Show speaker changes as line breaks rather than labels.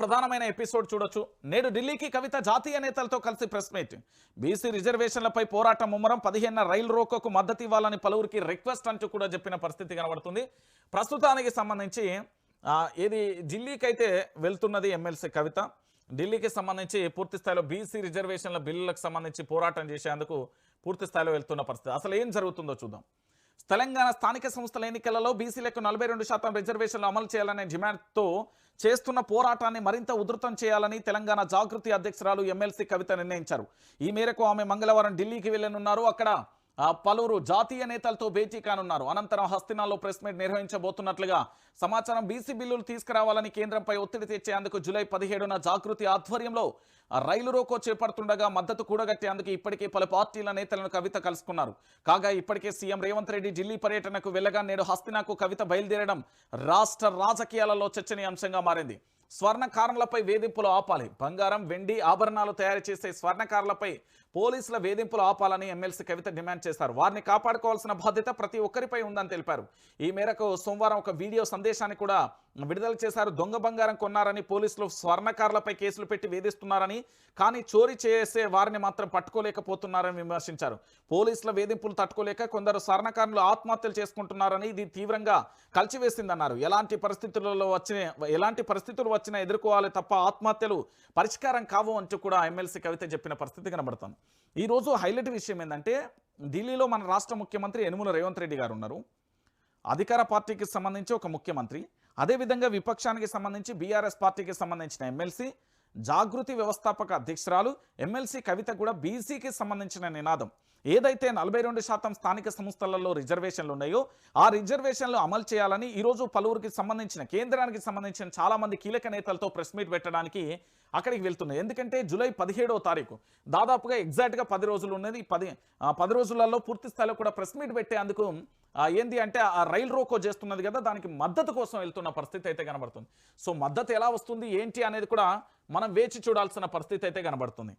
ప్రధానమైన ఎపిసోడ్ చూడొచ్చు. నేడు ఢిల్లీకి కవిత జాతీయ నేతలతో కలిసి ప్రెస్ మీట్. బీసీ రిజర్వేషన్లపై పోరాటం ముమ్మరం పదిహేను రైలు రోకోకు మద్దతు ఇవ్వాలని పలువురికి రిక్వెస్ట్ అంటూ కూడా చెప్పిన పరిస్థితి కనబడుతుంది. ప్రస్తుతానికి సంబంధించి ఏది ఢిల్లీకి అయితే వెళ్తున్నది ఎమ్మెల్సీ కవిత ఢిల్లీకి సంబంధించి పూర్తి స్థాయిలో బీసీ రిజర్వేషన్ల బిల్లులకు సంబంధించి పోరాటం చేసేందుకు పూర్తి స్థాయిలో వెళ్తున్న పరిస్థితి. అసలు ఏం జరుగుతుందో చూద్దాం. తెలంగాణ స్థానిక సంస్థల ఎన్నికలలో బీసీలకు నలభై రెండు శాతం రిజర్వేషన్లు అమలు చేయాలనే డిమాండ్తో చేస్తున్న పోరాటాన్ని మరింత ఉధృతం చేయాలని తెలంగాణ జాగృతి అధ్యక్షురాలు ఎమ్మెల్సీ కవిత నిర్ణయించారు. ఈ మేరకు ఆమె మంగళవారం ఢిల్లీకి వెళ్ళనున్నారు అక్కడ పలువురు జాతీయ నేతలతో భేటీ కానున్నారు. అనంతరం హస్తినాల్లో ప్రెస్ మీట్ నిర్వహించబోతున్నట్లుగా సమాచారం బీసీ బిల్లులు తీసుకురావాలని కేంద్రంపై ఒత్తిడి తెచ్చేందుకు జూలై పదిహేడున జాగృతి ఆధ్వర్యంలో రైలు రోకో చేపడుతుండగా మద్దతు కూడగట్టేందుకు ఇప్పటికే పలు పార్టీల నేతలను కవిత కలుసుకున్నారు. కాగా ఇప్పటికే సీఎం రేవంత్ రెడ్డి ఢిల్లీ పర్యటనకు వెళ్ళగా నేడు హస్తినాకు కవిత బయలుదేరడం రాష్ట్ర రాజకీయాలలో చర్చనీయాంశంగా మారింది. స్వర్ణకారులపై వేధింపులు ఆపాలి. బంగారం వెండి ఆభరణాలు తయారు చేసే స్వర్ణకారులపై పోలీసుల వేధింపులు ఆపాలని ఎమ్మెల్సీ కవిత డిమాండ్ చేశారు. వారిని కాపాడుకోవాల్సిన బాధ్యత ప్రతి ఒక్కరిపై ఉందని తెలిపారు. ఈ మేరకు సోమవారం ఒక వీడియో సందేశాన్ని కూడా విడుదల చేశారు. దొంగ బంగారం కొన్నారని పోలీసులు స్వర్ణకారులపై కేసులు పెట్టి వేధిస్తున్నారని కానీ చోరీ చేసే వారిని మాత్రం పట్టుకోలేకపోతున్నారని విమర్శించారు. పోలీసుల వేధింపులు తట్టుకోలేక కొందరు స్వర్ణకారులు ఆత్మహత్యలు చేసుకుంటున్నారని ఇది తీవ్రంగా కలిచివేసిందన్నారు. ఎలాంటి పరిస్థితులలో వచ్చిన ఎలాంటి పరిస్థితులు వచ్చినా ఎదుర్కోవాలి తప్ప ఆత్మహత్యలు పరిష్కారం కావు అంటూ కూడా ఎమ్మెల్సీ కవిత చెప్పిన పరిస్థితి కనబడుతుంది. ఈ రోజు హైలైట్ విషయం ఏంటంటే ఢిల్లీలో మన రాష్ట్ర ముఖ్యమంత్రి యనుమల రేవంత్ రెడ్డి గారు ఉన్నారు. అధికార పార్టీకి సంబంధించి ఒక ముఖ్యమంత్రి అదేవిధంగా విపక్షానికి సంబంధించి బీఆర్ఎస్ పార్టీకి సంబంధించిన ఎమ్మెల్సీ జాగృతి వ్యవస్థాపక అధ్యక్షురాలు ఎమ్మెల్సీ కవిత కూడా బీసీకి సంబంధించిన నినాదం. ఏదైతే నలభై రెండు శాతం స్థానిక సంస్థలలో రిజర్వేషన్లు ఉన్నాయో ఆ రిజర్వేషన్లు అమలు చేయాలని ఈరోజు పలువురికి సంబంధించిన కేంద్రానికి సంబంధించిన చాలామంది కీలక నేతలతో ప్రెస్ మీట్ పెట్టడానికి అక్కడికి వెళ్తున్నాయి. ఎందుకంటే జూలై పదిహేడవ తారీఖు దాదాపుగా ఎగ్జాక్ట్గా పది రోజులు ఉన్నది. పది పది రోజులలో పూర్తి స్థాయిలో కూడా ప్రెస్ మీట్ పెట్టేందుకు ఏంది అంటే ఆ రైల్ రోకో చేస్తున్నది కదా దానికి మద్దతు కోసం వెళ్తున్న పరిస్థితి అయితే కనబడుతుంది. సో మద్దతు ఎలా వస్తుంది ఏంటి అనేది కూడా మనం వేచి చూడాల్సిన పరిస్థితి అయితే కనబడుతుంది.